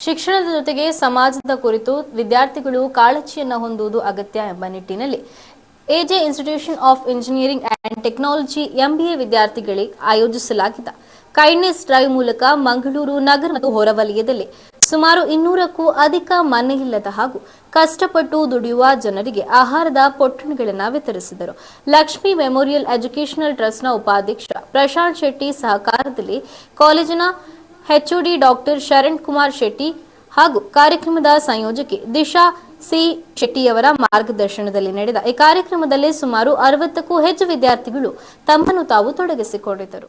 ಶಿಕ್ಷಣದ ಜೊತೆಗೆ ಸಮಾಜದ ಕುರಿತು ವಿದ್ಯಾರ್ಥಿಗಳು ಕಾಳಜಿಯನ್ನು ಹೊಂದುವುದು ಅಗತ್ಯ ಎಂಬ ನಿಟ್ಟಿನಲ್ಲಿ AJ institution of engineering and technology MBA ವಿದ್ಯಾರ್ಥಿಗಳಿಗೆ ಆಯೋಜಿಸಲಾಗಿದ್ದ ಕೈಂಡ್ನೆಸ್ ಡ್ರೈವ್ ಮೂಲಕ ಮಂಗಳೂರು ನಗರ ಮತ್ತು ಹೊರವಲಯದಲ್ಲಿ ಸುಮಾರು ಇನ್ನೂರಕ್ಕೂ ಅಧಿಕ ಮನೆಯಿಲ್ಲದ ಹಾಗೂ ಕಷ್ಟಪಟ್ಟು ದುಡಿಯುವ ಜನರಿಗೆ ಆಹಾರದ ಪೊಟ್ಟಣಗಳನ್ನು ವಿತರಿಸಿದರು. ಲಕ್ಷ್ಮಿ ಮೆಮೋರಿಯಲ್ ಎಜುಕೇಷನಲ್ ಟ್ರಸ್ಟ್ನ ಉಪಾಧ್ಯಕ್ಷ ಪ್ರಶಾಂತ್ ಶೆಟ್ಟಿ ಸಹಕಾರದಲ್ಲಿ ಕಾಲೇಜಿನ ಹೆಚ್ಒಡಿ ಡಾಕ್ಟರ್ ಶರಣ್ ಕುಮಾರ್ ಶೆಟ್ಟಿ ಹಾಗೂ ಕಾರ್ಯಕ್ರಮದ ಸಂಯೋಜಕಿ ದಿಶಾ ಸಿ ಶೆಟ್ಟಿಯವರ ಮಾರ್ಗದರ್ಶನದಲ್ಲಿ ನಡೆದ ಈ ಕಾರ್ಯಕ್ರಮದಲ್ಲಿ ಸುಮಾರು ಅರವತ್ತಕ್ಕೂ ಹೆಚ್ಚು ವಿದ್ಯಾರ್ಥಿಗಳು ತಮ್ಮನ್ನು ತಾವು ತೊಡಗಿಸಿಕೊಂಡಿದ್ದರು.